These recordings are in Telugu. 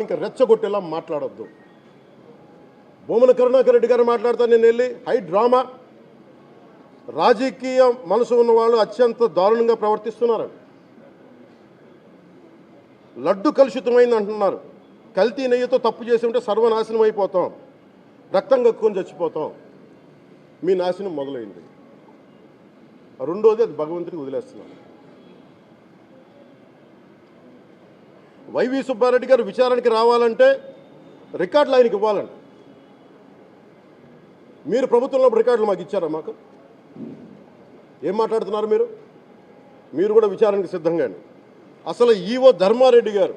ఇంకా రెచ్చగొట్టేలా మాట్లాడొద్దు. భూమన కరుణాకర్ రెడ్డి గారు మాట్లాడతాను నేను వెళ్ళి హై డ్రామా. రాజకీయ మనసు ఉన్న వాళ్ళు అత్యంత దారుణంగా ప్రవర్తిస్తున్నారు. లడ్డు కలుషితమైంది అంటున్నారు. కల్తీ నెయ్యితో తప్పు చేసి ఉంటే సర్వనాశనం అయిపోతాం. రక్తం కక్కుని చచ్చిపోతాం. మీ నాశనం మొదలైంది. రెండోది అది భగవంతుడికి వదిలేస్తున్నాను వైవి సుబ్బారెడ్డి గారు విచారణకి రావాలంటే రికార్డులు ఆయనకి ఇవ్వాలండి. మీరు ప్రభుత్వంలో రికార్డులు మాకు ఇచ్చారా మాకు? ఏం మాట్లాడుతున్నారు మీరు? మీరు కూడా విచారణకి సిద్ధంగా అండి. అసలు ఈవో ధర్మారెడ్డి గారు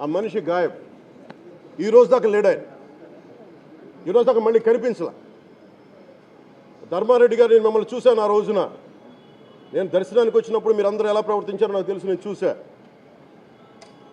ఆ మనిషి గాయం ఈ రోజు దాకా లేడు ఈరోజు ఈ రోజు దాకా మళ్ళీ కనిపించలా. ధర్మారెడ్డి గారు నేను మిమ్మల్ని చూశాను ఆ రోజున. నేను దర్శనానికి వచ్చినప్పుడు మీరు అందరూ ఎలా ప్రవర్తించారో నాకు తెలుసు నేను చూశా.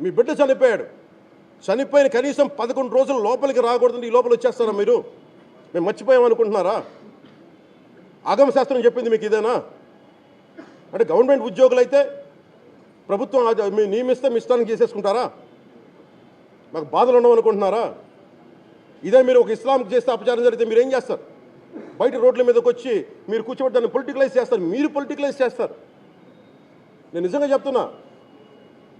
మీ బిడ్డ చనిపోయాడు. చనిపోయిన కనీసం పదకొండు రోజులు లోపలికి రాకూడదు ఈ లోపల వచ్చేస్తారా మీరు? మేము మర్చిపోయాం అనుకుంటున్నారా? ఆగమ శాస్త్రం చెప్పింది మీకు ఇదేనా? అంటే గవర్నమెంట్ ఉద్యోగులు అయితే ప్రభుత్వం మీ నియమిస్తే మీ ఇష్టానికి చేసేసుకుంటారా? మాకు బాధలు ఉండవనుకుంటున్నారా ఇదే మీరు ఒక ఇస్లాంకి చేస్తే అపచారం జరిగితే మీరు ఏం చేస్తారు? బయట రోడ్ల మీదకి వచ్చి మీరు కూర్చోబెట్టి దాన్ని పొలిటికలైజ్ చేస్తారు. మీరు పొలిటికలైజ్ చేస్తారు. నేను నిజంగా చెప్తున్నా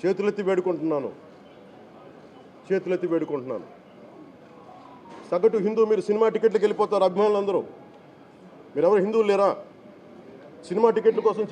చేతులెత్తి వేడుకుంటున్నాను. చేతులెత్తి వేడుకుంటున్నాను. సగటు హిందూ మీరు సినిమా టికెట్లకు వెళ్ళిపోతారు అభిమానులందరూ. మీరు ఎవరు హిందువులు లేరా? సినిమా టికెట్ల కోసం